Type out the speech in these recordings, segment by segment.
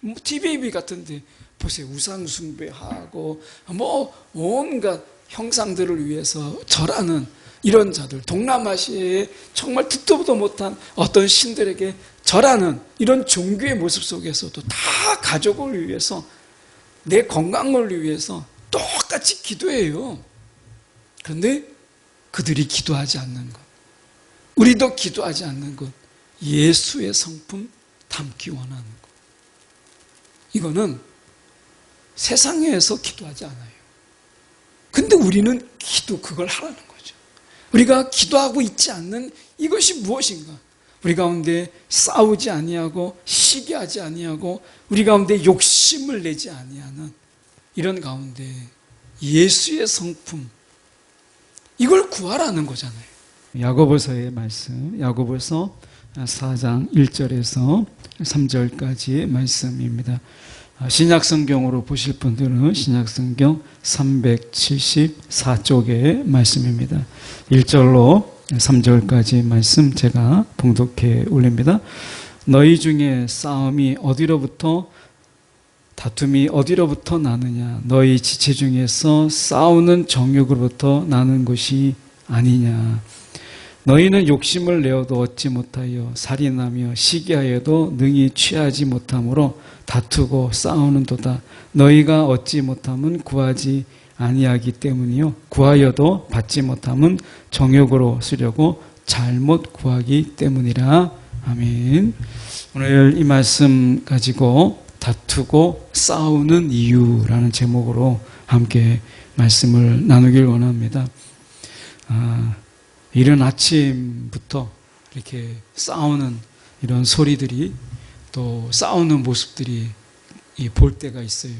뭐 TVB 같은데 보세요. 우상 숭배하고 뭐 온갖 형상들을 위해서 절하는 이런 자들, 동남아시아에 정말 듣도 보도 못한 어떤 신들에게 절하는 이런 종교의 모습 속에서도 다 가족을 위해서 내 건강을 위해서 똑같이 기도해요. 그런데 그들이 기도하지 않는 것, 우리도 기도하지 않는 것, 예수의 성품 담기 원하는 것. 이거는 세상에서 기도하지 않아요. 근데 우리는 기도 그걸 하라는 거죠. 우리가 기도하고 있지 않는 이것이 무엇인가? 우리 가운데 싸우지 아니하고 시기하지 아니하고 우리 가운데 욕심을 내지 아니하는 이런 가운데 예수의 성품 이걸 구하라는 거잖아요. 야고보서의 말씀, 야고보서 4장 1절에서 3절까지의 말씀입니다. 신약 성경으로 보실 분들은 신약 성경 374쪽의 말씀입니다. 1절로 3절까지 말씀 제가 봉독해 올립니다. 너희 중에 싸움이 어디로부터 다툼이 어디로부터 나느냐 너희 지체 중에서 싸우는 정욕으로부터 나는 것이 아니냐 너희는 욕심을 내어도 얻지 못하여 살인하며 시기하여도 능히 취하지 못하므로 다투고 싸우는도다. 너희가 얻지 못함은 구하지 아니하기 때문이요. 구하여도 받지 못함은 정욕으로 쓰려고 잘못 구하기 때문이라. 아멘. 오늘 이 말씀 가지고 다투고 싸우는 이유라는 제목으로 함께 말씀을 나누길 원합니다. 아, 이른 아침부터 이렇게 싸우는 이런 소리들이 또 싸우는 모습들이 볼 때가 있어요.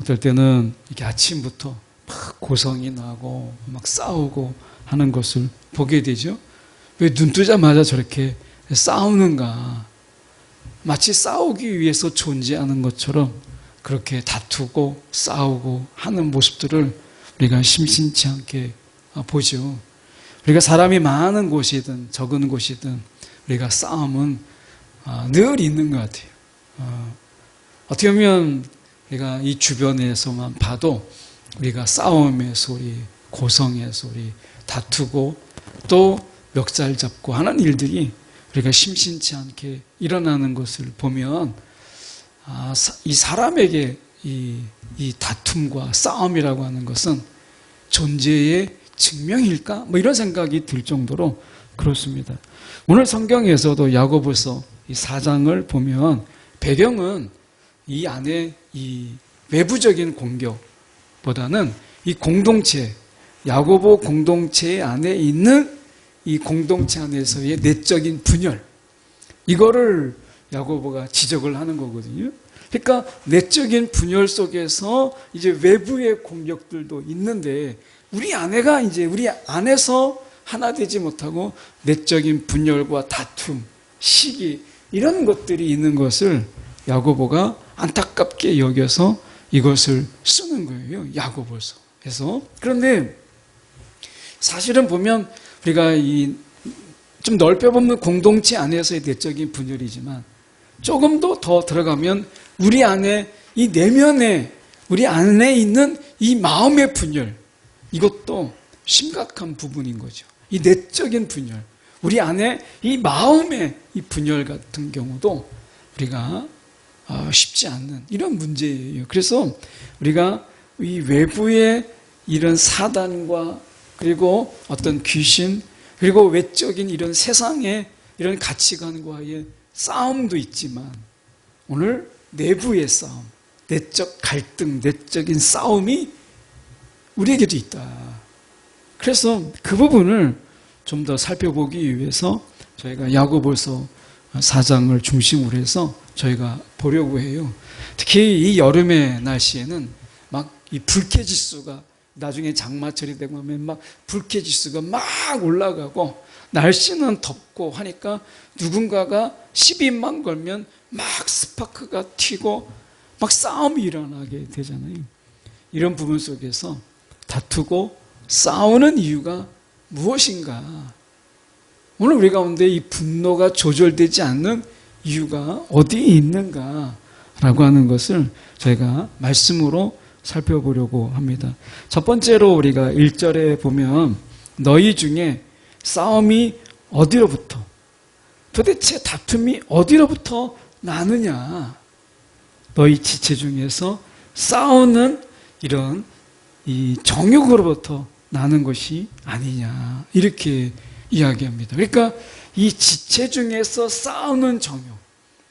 어떨 때는 이렇게 아침부터 막 고성이 나고 막 싸우고 하는 것을 보게 되죠. 왜 눈 뜨자마자 저렇게 싸우는가? 마치 싸우기 위해서 존재하는 것처럼 그렇게 다투고 싸우고 하는 모습들을 우리가 심심치 않게 보죠. 우리가 사람이 많은 곳이든 적은 곳이든 우리가 싸움은 늘 있는 것 같아요. 어떻게 보면 우리가 이 주변에서만 봐도 우리가 싸움의 소리, 고성의 소리, 다투고 또 멱살 잡고 하는 일들이 우리가 심심치 않게 일어나는 것을 보면 아, 이 사람에게 이, 이 다툼과 싸움이라고 하는 것은 존재의 증명일까? 뭐 이런 생각이 들 정도로 그렇습니다. 오늘 성경에서도 야고보서 이 4장을 보면 배경은 이 안에 이 외부적인 공격보다는 이 공동체, 야고보 공동체 안에 있는 이 공동체 안에서의 내적인 분열 이거를 야고보가 지적을 하는 거거든요. 그러니까 내적인 분열 속에서 이제 외부의 공격들도 있는데 우리 아내가 이제 우리 안에서 하나 되지 못하고 내적인 분열과 다툼, 시기 이런 것들이 있는 것을 야고보가 안타깝게 여겨서 이것을 쓰는 거예요. 야고보서. 그래서 그런데 사실은 보면 우리가 이 좀 넓혀 보면 공동체 안에서의 내적인 분열이지만 조금 더 더 들어가면 우리 안에 이 내면에 우리 안에 있는 이 마음의 분열 이것도 심각한 부분인 거죠. 이 내적인 분열 우리 안에 이 마음의 이 분열 같은 경우도 우리가 쉽지 않는 이런 문제예요. 그래서 우리가 이 외부의 이런 사단과 그리고 어떤 귀신 그리고 외적인 이런 세상의 이런 가치관과의 싸움도 있지만 오늘 내부의 싸움, 내적 갈등, 내적인 싸움이 우리에게도 있다. 그래서 그 부분을 좀 더 살펴보기 위해서 저희가 야고보서 사장을 중심으로 해서 저희가 보려고 해요. 특히 이 여름의 날씨에는 막 이 불쾌 지수가 나중에 장마철이 되고 하면 막 불쾌 지수가 막 올라가고 날씨는 덥고 하니까 누군가가 시비만 걸면 막 스파크가 튀고 막 싸움이 일어나게 되잖아요. 이런 부분 속에서 다투고 싸우는 이유가 무엇인가? 오늘 우리 가운데 이 분노가 조절되지 않는 이유가 어디에 있는가? 라고 하는 것을 저희가 말씀으로 살펴보려고 합니다. 첫 번째로 우리가 1절에 보면 너희 중에 싸움이 어디로부터 도대체 다툼이 어디로부터 나느냐 너희 지체 중에서 싸우는 이런 이 정욕으로부터 나는 것이 아니냐 이렇게 이야기합니다. 그러니까 이 지체 중에서 싸우는 정욕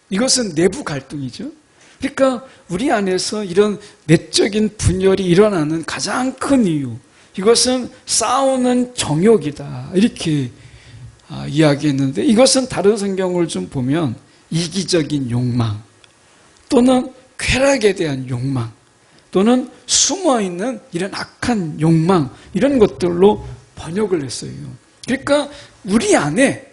이것은 내부 갈등이죠. 그러니까 우리 안에서 이런 내적인 분열이 일어나는 가장 큰 이유 이것은 싸우는 정욕이다 이렇게 아, 이야기했는데 이것은 다른 성경을 좀 보면 이기적인 욕망 또는 쾌락에 대한 욕망 또는 숨어 있는 이런 악한 욕망 이런 것들로 번역을 했어요. 그러니까 우리 안에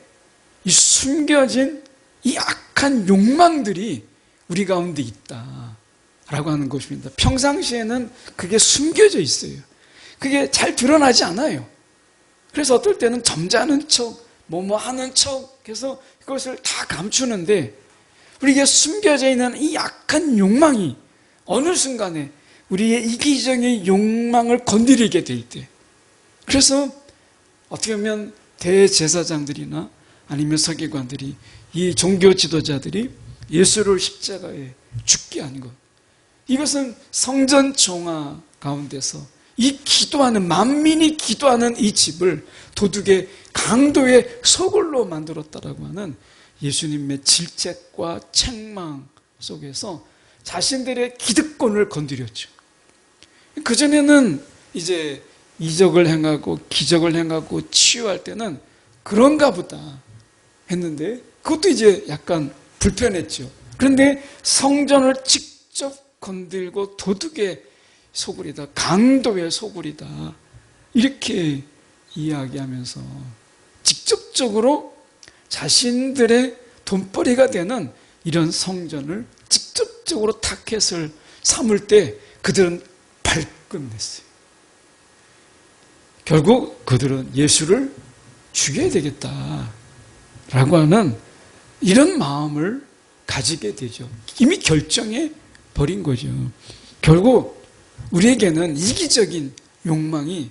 이 숨겨진 이 악한 욕망들이 우리 가운데 있다라고 하는 것입니다. 평상시에는 그게 숨겨져 있어요. 그게 잘 드러나지 않아요. 그래서 어떨 때는 점잖은 척, 뭐뭐 하는 척 해서 그것을 다 감추는데 우리에게 숨겨져 있는 이 약한 욕망이 어느 순간에 우리의 이기적인 욕망을 건드리게 될 때. 그래서 어떻게 보면 대제사장들이나 아니면 서기관들이 이 종교 지도자들이 예수를 십자가에 죽게 한 것. 이것은 성전 종화 가운데서 이 기도하는 만민이 기도하는 이 집을 도둑의 강도의 소굴로 만들었다라고 하는 예수님의 질책과 책망 속에서 자신들의 기득권을 건드렸죠. 그전에는 이제 이적을 행하고 기적을 행하고 치유할 때는 그런가 보다 했는데 그것도 이제 약간 불편했죠. 그런데 성전을 직접 건들고 도둑의 소굴이다. 강도의 소굴이다. 이렇게 이야기하면서 직접적으로 자신들의 돈벌이가 되는 이런 성전을 직접적으로 타켓을 삼을 때 그들은 발끈했어요. 결국 그들은 예수를 죽여야 되겠다. 라고 하는 이런 마음을 가지게 되죠. 이미 결정해 버린 거죠. 결국 우리에게는 이기적인 욕망이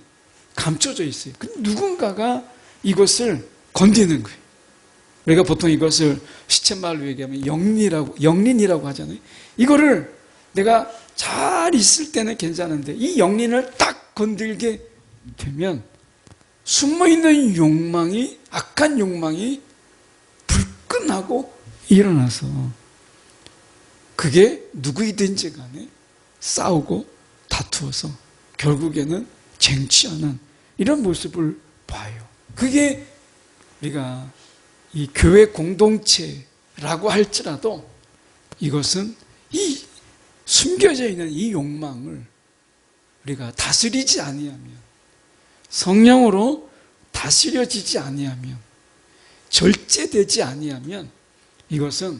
감춰져 있어요. 누군가가 이것을 건드는 거예요. 우리가 보통 이것을 시쳇말로 얘기하면 영리라고, 영린이라고 하잖아요. 이거를 내가 잘 있을 때는 괜찮은데 이 영린을 딱 건들게 되면 숨어있는 욕망이, 악한 욕망이 불끈하고 일어나서 그게 누구이든지 간에 싸우고 다투어서 결국에는 쟁취하는 이런 모습을 봐요. 그게 우리가 이 교회 공동체라고 할지라도 이것은 이 숨겨져 있는 이 욕망을 우리가 다스리지 아니하면 성령으로 다스려지지 아니하면 절제되지 아니하면 이것은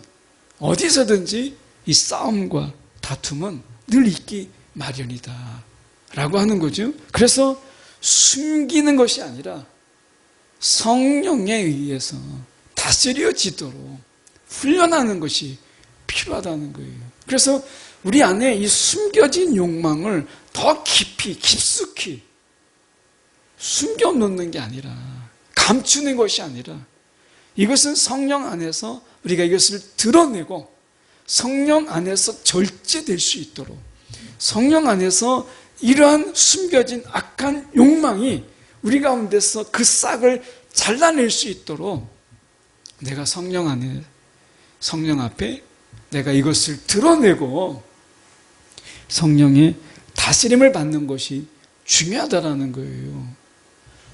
어디서든지 이 싸움과 다툼은 늘 있기 마련이다. 라고 하는 거죠. 그래서 숨기는 것이 아니라 성령에 의해서 다스려지도록 훈련하는 것이 필요하다는 거예요. 그래서 우리 안에 이 숨겨진 욕망을 더 깊이, 깊숙이 숨겨 놓는 게 아니라, 감추는 것이 아니라, 이것은 성령 안에서 우리가 이것을 드러내고, 성령 안에서 절제될 수 있도록, 성령 안에서 이러한 숨겨진 악한 욕망이 우리 가운데서 그 싹을 잘라낼 수 있도록 내가 성령 안에 성령 앞에 내가 이것을 드러내고 성령의 다스림을 받는 것이 중요하다라는 거예요.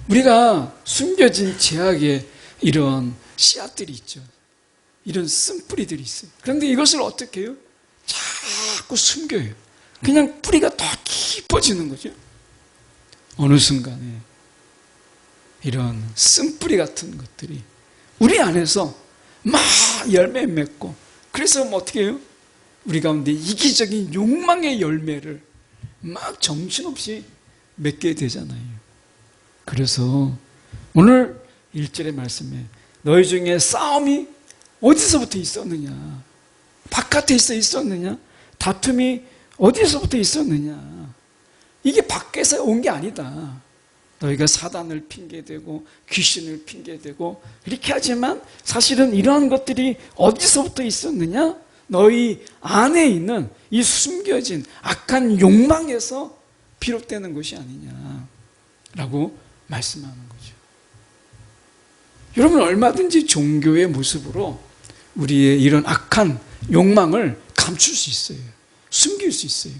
우리가 숨겨진 제약의 이런 씨앗들이 있죠. 이런 쓴뿌리들이 있어요. 그런데 이것을 어떻게 해요? 자꾸 숨겨요. 그냥 뿌리가 더 깊어지는 거죠. 어느 순간에 이런 쓴뿌리 같은 것들이 우리 안에서 막 열매 맺고 그래서 뭐 어떻게 해요? 우리 가운데 이기적인 욕망의 열매를 막 정신없이 맺게 되잖아요. 그래서 오늘 1절의 말씀에 너희 중에 싸움이 어디서부터 있었느냐? 바깥에 있어 있었느냐? 다툼이 어디서부터 있었느냐? 이게 밖에서 온 게 아니다. 너희가 사단을 핑계대고 귀신을 핑계대고 이렇게 하지만 사실은 이러한 것들이 어디서부터 있었느냐? 너희 안에 있는 이 숨겨진 악한 욕망에서 비롯되는 것이 아니냐라고 말씀하는 거죠. 여러분 얼마든지 종교의 모습으로 우리의 이런 악한 욕망을 감출 수 있어요. 숨길 수 있어요.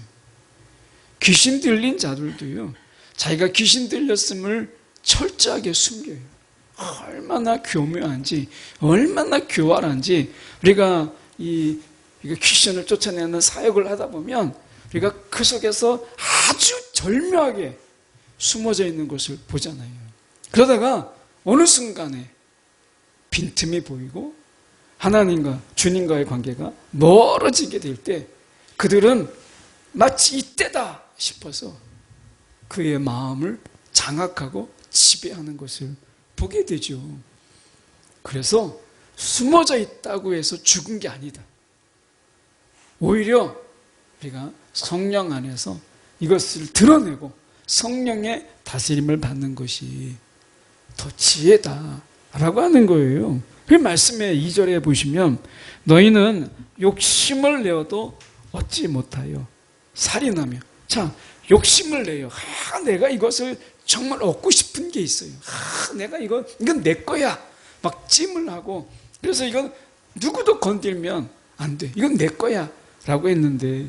귀신 들린 자들도요. 자기가 귀신 들렸음을 철저하게 숨겨요. 얼마나 교묘한지, 얼마나 교활한지 우리가 이 귀신을 쫓아내는 사역을 하다 보면 우리가 그 속에서 아주 절묘하게 숨어져 있는 것을 보잖아요. 그러다가 어느 순간에 빈틈이 보이고 하나님과 주님과의 관계가 멀어지게 될 때 그들은 마치 이때다 싶어서 그의 마음을 장악하고 지배하는 것을 보게 되죠. 그래서 숨어져 있다고 해서 죽은 게 아니다. 오히려 우리가 성령 안에서 이것을 드러내고 성령의 다스림을 받는 것이 더 지혜다라고 하는 거예요. 그 말씀의 2절에 보시면 너희는 욕심을 내어도 얻지 못하여 살인하며 자 욕심을 내요. 아, 내가 이것을 정말 얻고 싶은 게 있어요. 아, 내가 이거 이건 내 거야. 막 찜을 하고 그래서 이건 누구도 건들면 안 돼. 이건 내 거야 라고 했는데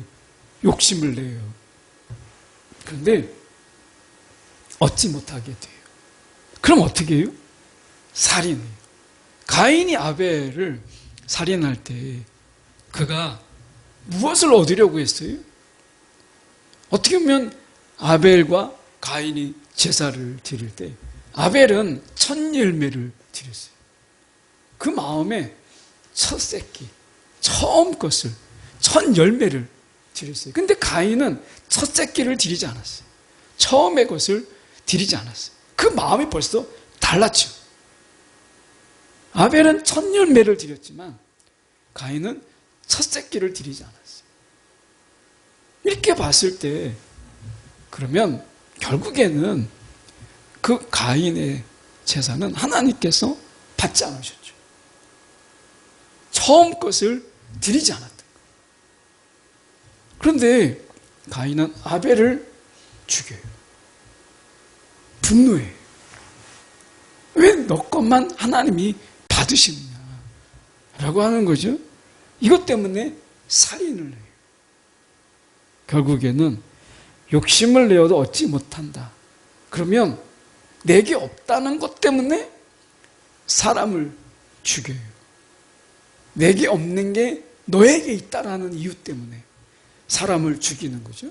욕심을 내요. 그런데 얻지 못하게 돼요. 그럼 어떻게 해요? 살인해요. 가인이 아벨을 살인할 때 그가 무엇을 얻으려고 했어요? 어떻게 보면 아벨과 가인이 제사를 드릴 때 아벨은 첫 열매를 드렸어요. 그 마음에 첫 새끼, 처음 것을, 첫 열매를 드렸어요. 근데 가인은 첫 새끼를 드리지 않았어요. 처음의 것을 드리지 않았어요. 그 마음이 벌써 달랐죠. 아벨은 첫 열매를 드렸지만 가인은 첫 새끼를 드리지 않았어요. 이렇게 봤을 때 그러면 결국에는 그 가인의 제사는 하나님께서 받지 않으셨죠. 처음 것을 드리지 거예요. 그런데 가인은 아벨을 죽여요. 분노해. 왜너 것만 하나님이 받으시느냐. 라고 하는 거죠. 이것 때문에 살인을 해요. 결국에는 욕심을 내어도 얻지 못한다. 그러면 내게 없다는 것 때문에 사람을 죽여요. 내게 없는 게 너에게 있다라는 이유 때문에 사람을 죽이는 거죠.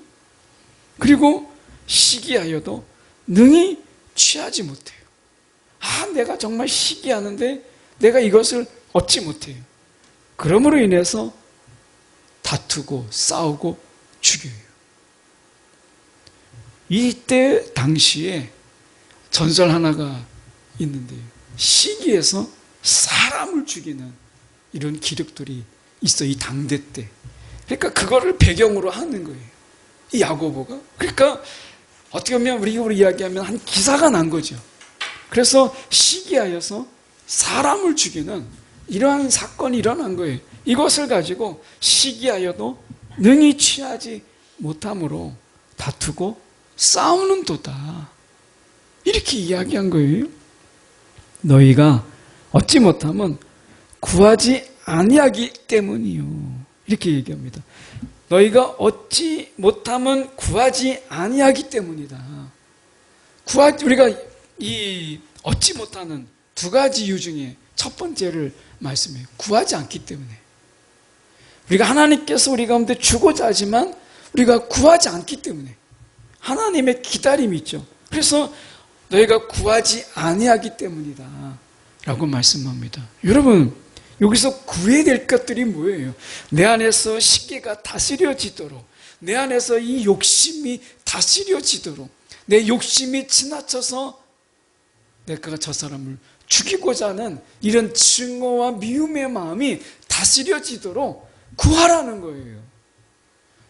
그리고 시기하여도 능히 취하지 못해요. 아, 내가 정말 시기하는데 내가 이것을 얻지 못해요. 그러므로 인해서 다투고 싸우고 죽여요. 이때 당시에 전설 하나가 있는데요. 시기에서 사람을 죽이는 이런 기록들이 있어, 이 당대 때. 그러니까 그거를 배경으로 하는 거예요. 이 야고보가. 그러니까 어떻게 보면 우리가 이야기하면 한 기사가 난 거죠. 그래서 시기하여서 사람을 죽이는 이러한 사건이 일어난 거예요. 이것을 가지고 시기하여도 능히 취하지 못함으로 다투고 싸우는 도다. 이렇게 이야기한 거예요. 너희가 얻지 못하면 구하지 아니하기 때문이요. 이렇게 얘기합니다. 너희가 얻지 못하면 구하지 아니하기 때문이다. 구하 우리가 이 얻지 못하는 두 가지 이유 중에 첫 번째를 말씀해요. 구하지 않기 때문에. 우리가 하나님께서 우리 가운데 주고자 하지만 우리가 구하지 않기 때문에 하나님의 기다림이 있죠. 그래서 너희가 구하지 아니하기 때문이다. 라고 말씀합니다. 여러분, 여기서 구해야 될 것들이 뭐예요? 내 안에서 시계가 다스려지도록, 내 안에서 이 욕심이 다스려지도록, 내 욕심이 지나쳐서 내가 저 사람을 죽이고자 하는 이런 증오와 미움의 마음이 다스려지도록 구하라는 거예요.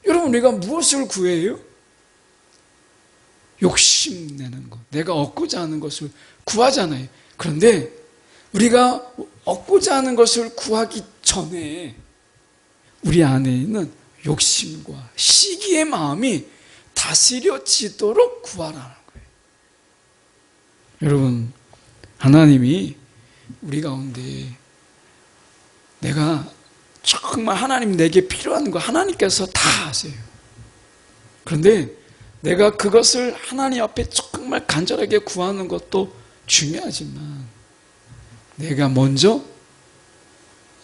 여러분, 우리가 무엇을 구해요? 욕심내는 것. 내가 얻고자 하는 것을 구하잖아요. 그런데 우리가 얻고자 하는 것을 구하기 전에 우리 안에 있는 욕심과 시기의 마음이 다스려지도록 구하라는 거예요. 여러분, 하나님이 우리 가운데 내가 정말 하나님 내게 필요한 거 하나님께서 다 아세요. 그런데 내가 그것을 하나님 앞에 정말 간절하게 구하는 것도 중요하지만 내가 먼저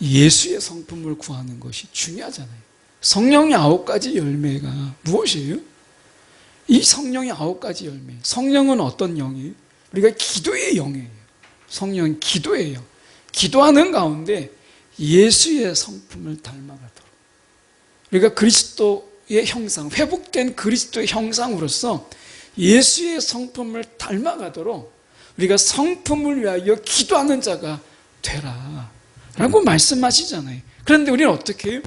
예수의 성품을 구하는 것이 중요하잖아요. 성령의 아홉 가지 열매가 무엇이에요? 이 성령의 아홉 가지 열매. 성령은 어떤 영이에요? 우리가 기도의 영이에요. 성령 기도의 영. 기도하는 가운데 예수의 성품을 닮아가도록. 우리가 그리스도의 형상, 회복된 그리스도의 형상으로서 예수의 성품을 닮아가도록 우리가 성품을 위하여 기도하는 자가 되라. 라고 말씀하시잖아요. 그런데 우리는 어떻게 해요?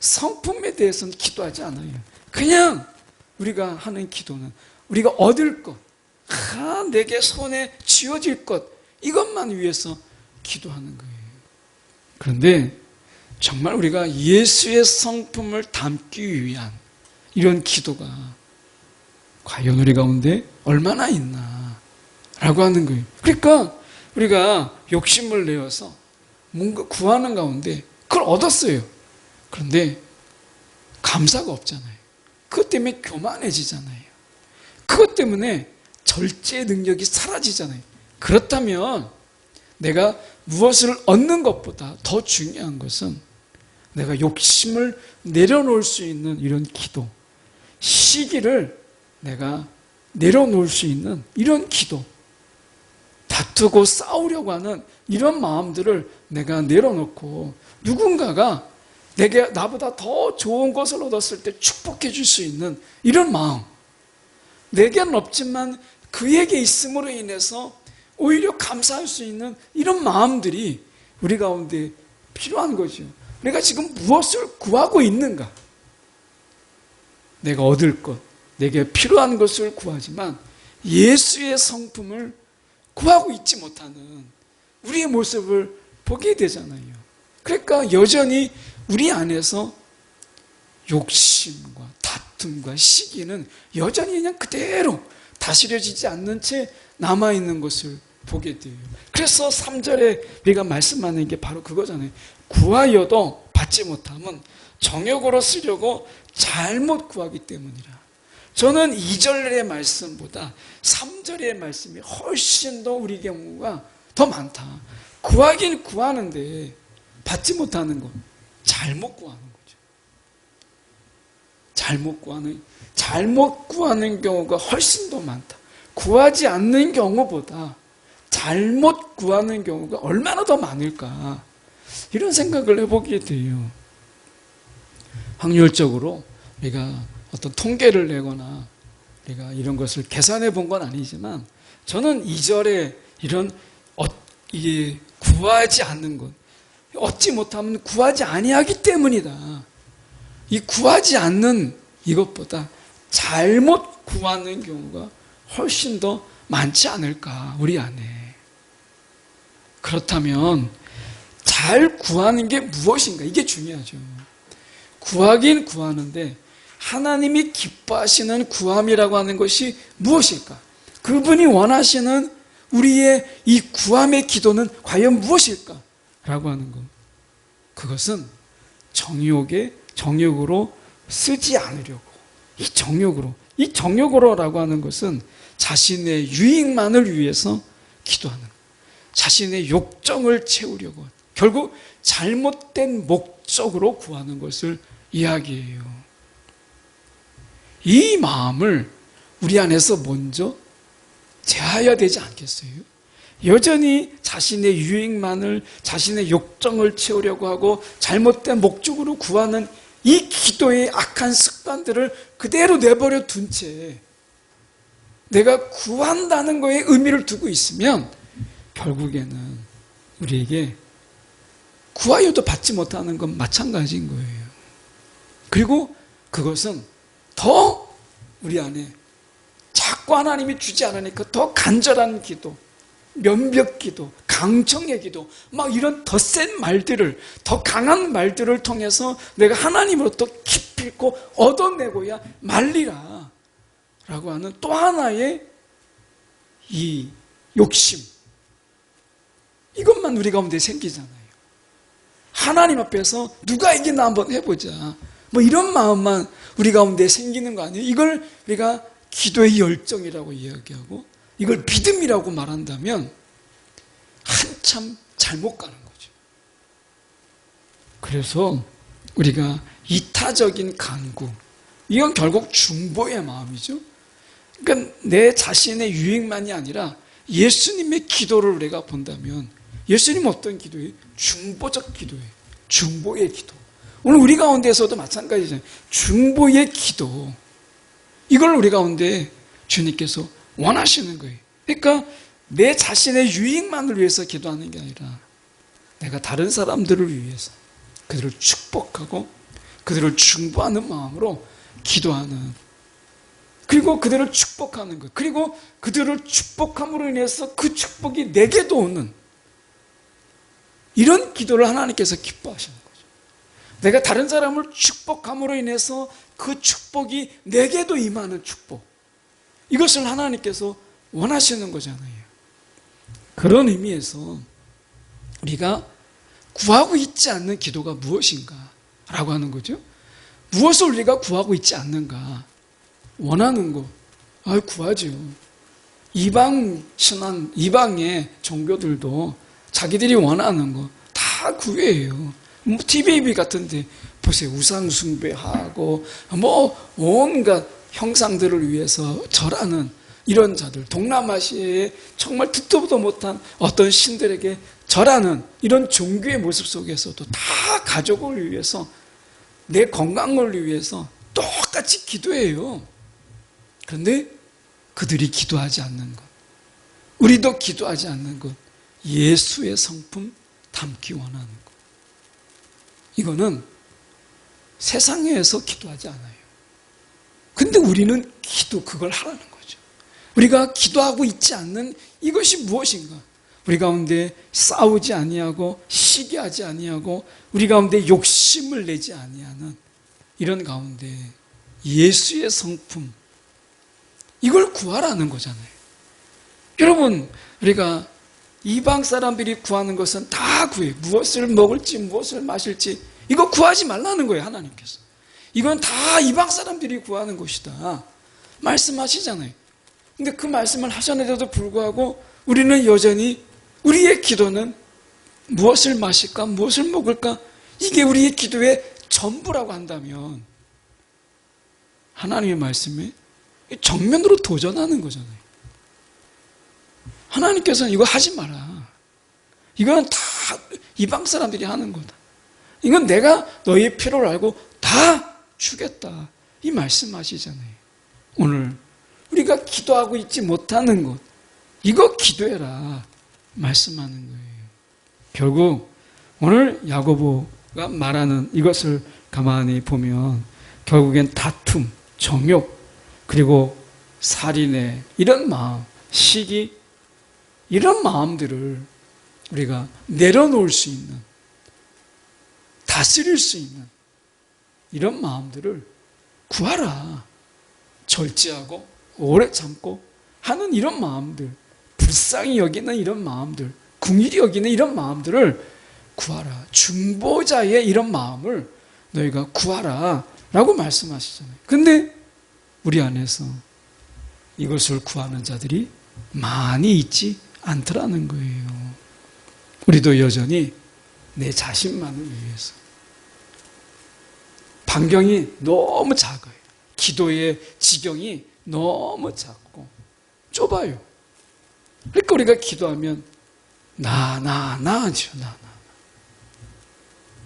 성품에 대해서는 기도하지 않아요. 그냥 우리가 하는 기도는 우리가 얻을 것, 아, 내게 손에 쥐어질 것, 이것만 위해서 기도하는 거예요. 그런데 정말 우리가 예수의 성품을 담기 위한 이런 기도가 과연 우리 가운데 얼마나 있나 라고 하는 거예요. 그러니까 우리가 욕심을 내어서 뭔가 구하는 가운데 그걸 얻었어요. 그런데 감사가 없잖아요. 그것 때문에 교만해지잖아요. 그것 때문에 절제 능력이 사라지잖아요. 그렇다면 내가 무엇을 얻는 것보다 더 중요한 것은 내가 욕심을 내려놓을 수 있는 이런 기도, 시기를 내가 내려놓을 수 있는 이런 기도, 다투고 싸우려고 하는 이런 마음들을 내가 내려놓고 누군가가 내게 나보다 더 좋은 것을 얻었을 때 축복해 줄 수 있는 이런 마음. 내게는 없지만 그에게 있음으로 인해서 오히려 감사할 수 있는 이런 마음들이 우리 가운데 필요한 거죠. 우리가 지금 무엇을 구하고 있는가? 내가 얻을 것, 내게 필요한 것을 구하지만 예수의 성품을 구하고 있지 못하는 우리의 모습을 보게 되잖아요. 그러니까 여전히 우리 안에서 욕심과 다툼과 시기는 여전히 그냥 그대로 다스려지지 않는 채 남아있는 것을 보게 돼요. 그래서 3절에 우리가 말씀하는 게 바로 그거잖아요. 구하여도 받지 못하면 정욕으로 쓰려고 잘못 구하기 때문이라. 저는 2절의 말씀보다 3절의 말씀이 훨씬 더 우리 경우가 더 많다. 구하긴 구하는데 받지 못하는 건 잘못 구하는 거죠. 잘못 구하는, 잘못 구하는 경우가 훨씬 더 많다. 구하지 않는 경우보다 잘못 구하는 경우가 얼마나 더 많을까. 이런 생각을 해보게 돼요. 확률적으로 우리가 어떤 통계를 내거나 우리가 이런 것을 계산해 본 건 아니지만 저는 이절에 이런 어, 이게 구하지 않는 것, 얻지 못하면 구하지 아니하기 때문이다. 이 구하지 않는 이것보다 잘못 구하는 경우가 훨씬 더 많지 않을까 우리 안에. 그렇다면 잘 구하는 게 무엇인가 이게 중요하죠. 구하긴 구하는데 하나님이 기뻐하시는 구함이라고 하는 것이 무엇일까? 그분이 원하시는 우리의 이 구함의 기도는 과연 무엇일까? 라고 하는 것. 그것은 정욕에, 정욕으로 쓰지 않으려고. 이 정욕으로. 이 정욕으로라고 하는 것은 자신의 유익만을 위해서 기도하는 것. 자신의 욕정을 채우려고. 결국 잘못된 목적으로 구하는 것을 이야기해요. 이 마음을 우리 안에서 먼저 제하야 되지 않겠어요? 여전히 자신의 유익만을 자신의 욕정을 채우려고 하고 잘못된 목적으로 구하는 이 기도의 악한 습관들을 그대로 내버려 둔 채 내가 구한다는 거에 의미를 두고 있으면 결국에는 우리에게 구하여도 받지 못하는 건 마찬가지인 거예요. 그리고 그것은 더 우리 안에 자꾸 하나님이 주지 않으니까 더 간절한 기도, 면벽 기도, 강청의 기도, 막 이런 더 센 말들을, 더 강한 말들을 통해서 내가 하나님으로부터 기필고 얻어내고야 말리라. 라고 하는 또 하나의 이 욕심. 이것만 우리 가운데 생기잖아요. 하나님 앞에서 누가 이기나 한번 해보자. 뭐 이런 마음만 우리 가운데 생기는 거 아니에요? 이걸 우리가 기도의 열정이라고 이야기하고 이걸 믿음이라고 말한다면 한참 잘못 가는 거죠. 그래서 우리가 이타적인 간구, 이건 결국 중보의 마음이죠. 그러니까 내 자신의 유익만이 아니라 예수님의 기도를 우리가 본다면 예수님 어떤 기도예요? 중보적 기도예요. 중보의 기도. 오늘 우리 가운데서도 마찬가지잖아요. 중보의 기도. 이걸 우리 가운데 주님께서 원하시는 거예요. 그러니까 내 자신의 유익만을 위해서 기도하는 게 아니라 내가 다른 사람들을 위해서 그들을 축복하고 그들을 중보하는 마음으로 기도하는 그리고 그들을 축복하는 것 그리고 그들을 축복함으로 인해서 그 축복이 내게도 오는 이런 기도를 하나님께서 기뻐하시는 거죠. 내가 다른 사람을 축복함으로 인해서 그 축복이 내게도 임하는 축복. 이것을 하나님께서 원하시는 거잖아요. 그런 의미에서 우리가 구하고 있지 않는 기도가 무엇인가? 라고 하는 거죠. 무엇을 우리가 구하고 있지 않는가? 원하는 거. 아, 구하죠. 이방 신앙, 이방의 종교들도 자기들이 원하는 거 다 구해요. 뭐 TVB 같은데 보세요. 우상 숭배하고 뭐 온갖 형상들을 위해서 절하는 이런 자들, 동남아시아의 정말 듣도 보도 못한 어떤 신들에게 절하는 이런 종교의 모습 속에서도 다 가족을 위해서 내 건강을 위해서 똑같이 기도해요. 그런데 그들이 기도하지 않는 것, 우리도 기도하지 않는 것, 예수의 성품 담기 원하는 것. 이거는 세상에서 기도하지 않아요. 근데 우리는 기도 그걸 하라는 거죠. 우리가 기도하고 있지 않는 이것이 무엇인가? 우리 가운데 싸우지 아니하고 시기하지 아니하고 우리 가운데 욕심을 내지 아니하는 이런 가운데 예수의 성품 이걸 구하라는 거잖아요. 여러분 우리가 이방 사람들이 구하는 것은 다 구해요. 무엇을 먹을지 무엇을 마실지 이거 구하지 말라는 거예요 하나님께서. 이건 다 이방 사람들이 구하는 것이다. 말씀하시잖아요. 근데 그 말씀을 하셨는데도 불구하고 우리는 여전히 우리의 기도는 무엇을 마실까, 무엇을 먹을까, 이게 우리의 기도의 전부라고 한다면 하나님의 말씀에 정면으로 도전하는 거잖아요. 하나님께서는 이거 하지 마라. 이건 다 이방 사람들이 하는 거다. 이건 내가 너의 필요를 알고 다 주겠다. 이 말씀하시잖아요. 오늘 우리가 기도하고 있지 못하는 것, 이거 기도해라. 말씀하는 거예요. 결국 오늘 야고보가 말하는 이것을 가만히 보면 결국엔 다툼, 정욕, 그리고 살인의 이런 마음, 시기, 이런 마음들을 우리가 내려놓을 수 있는, 다스릴 수 있는 이런 마음들을 구하라. 절제하고 오래 참고 하는 이런 마음들, 불쌍히 여기는 이런 마음들, 궁일이 여기는 이런 마음들을 구하라. 중보자의 이런 마음을 너희가 구하라. 라고 말씀하시잖아요. 근데 우리 안에서 이것을 구하는 자들이 많이 있지 않더라는 거예요. 우리도 여전히 내 자신만을 위해서 반경이 너무 작아요. 기도의 지경이 너무 작고 좁아요. 그러니까 우리가 기도하면 나, 나, 나죠. 나, 나.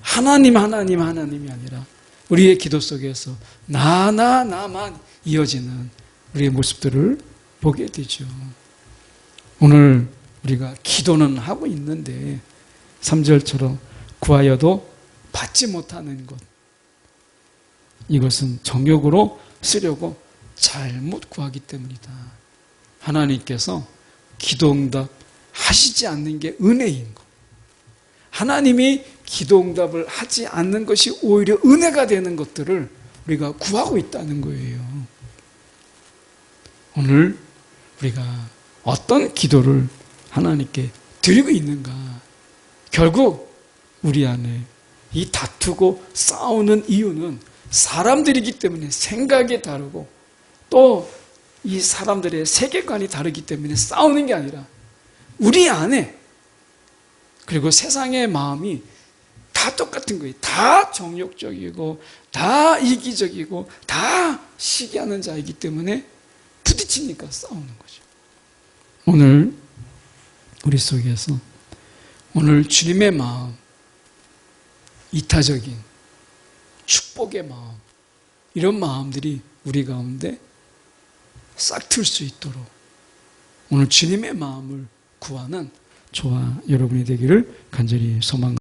하나님, 하나님, 하나님이 아니라 우리의 기도 속에서 나, 나, 나만 이어지는 우리의 모습들을 보게 되죠. 오늘 우리가 기도는 하고 있는데 3절처럼 구하여도 받지 못하는 것 이것은 정욕으로 쓰려고 잘못 구하기 때문이다. 하나님께서 기도응답 하시지 않는 게 은혜인 것. 하나님이 기도응답을 하지 않는 것이 오히려 은혜가 되는 것들을 우리가 구하고 있다는 거예요. 오늘 우리가 어떤 기도를 하나님께 드리고 있는가? 결국 우리 안에 이 다투고 싸우는 이유는 사람들이기 때문에 생각이 다르고 또 이 사람들의 세계관이 다르기 때문에 싸우는 게 아니라 우리 안에 그리고 세상의 마음이 다 똑같은 거예요. 다 정욕적이고 다 이기적이고 다 시기하는 자이기 때문에 부딪히니까 싸우는 거죠. 오늘 우리 속에서 오늘 주님의 마음, 이타적인 축복의 마음, 이런 마음들이 우리 가운데 싹틀 수 있도록 오늘 주님의 마음을 구하는 저와 여러분이 되기를 간절히 소망